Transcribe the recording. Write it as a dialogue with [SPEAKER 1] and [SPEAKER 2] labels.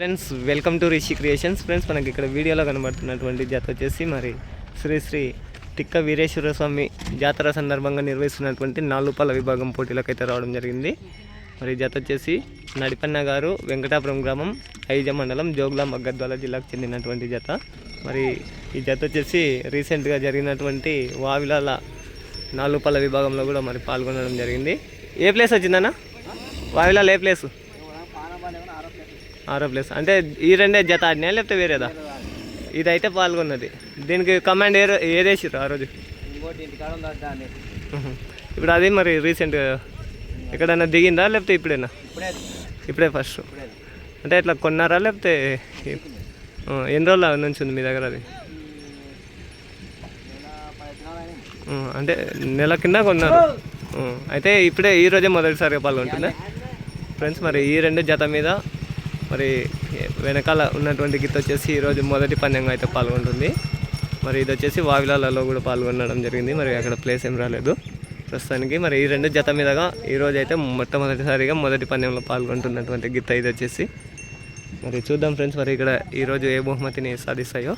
[SPEAKER 1] Friends welcome to Rishi creations friends మనకి ఇక్కడ వీడియోలో కనబడుతున్నటువంటి జత వచ్చేసి మరి శ్రీ శ్రీ టిక్క వీరేశ్వర స్వామి జాతర సందర్భంగా నిర్వహిస్తున్నటువంటి నాలుపాల విభాగం పోటీలకు అయితే రావడం జరిగింది. మరి జత వచ్చేసి నడిపన్న గారు వెంకటాపురం గ్రామం ఐజ మండలం జోగులాం అగ్గద్వాల జిల్లాకు చెందినటువంటి జత మరి ఈ జత వచ్చేసి రీసెంట్గా జరిగినటువంటి వావిలాల నాలుపాల విభాగంలో కూడా మరి పాల్గొనడం జరిగింది. ఏ ప్లేస్ వచ్చిందన్న? వావిలాల ఏ ప్లేసు ఆరో ప్లేస్. అంటే ఈ రెండే జత ఆడినా లేకపోతే వేరేదా? ఇదైతే పాల్గొన్నది. దీనికి కమాండ్ ఏ రో- ఏది వేసిర్రు ఆ రోజు. ఇప్పుడు అది మరి రీసెంట్గా ఎక్కడైనా దిగిందా లేకపోతే ఇప్పుడేనా?
[SPEAKER 2] ఇప్పుడే.
[SPEAKER 1] ఫస్ట్. అంటే ఇట్లా కొన్నారా లేకపోతే ఎన్ని రోజుల నుంచి ఉంది మీ దగ్గర అది? అంటే నెల కింద కొన్నారు. అయితే ఇప్పుడే ఈ రోజే మొదటిసారిగా పాల్గొంటుందా? ఫ్రెండ్స్ మరి ఈ రెండు జత మీద మరి వెనకాల ఉన్నటువంటి గిత్త వచ్చేసి ఈరోజు మొదటి పందెంగా అయితే పాల్గొంటుంది. మరి ఇది వచ్చేసి వావిలాలలో కూడా పాల్గొనడం జరిగింది. మరి అక్కడ ప్లేస్ ఏం రాలేదు. ప్రస్తుతానికి మరి ఈ రెండు జత మీదగా ఈరోజు అయితే మొట్టమొదటిసారిగా మొదటి పందెంలో పాల్గొంటున్నటువంటి గిత్త ఇది వచ్చేసి. మరి చూద్దాం ఫ్రెండ్స్ మరి ఇక్కడ ఈరోజు ఏ బహుమతిని సాధిస్తాయో.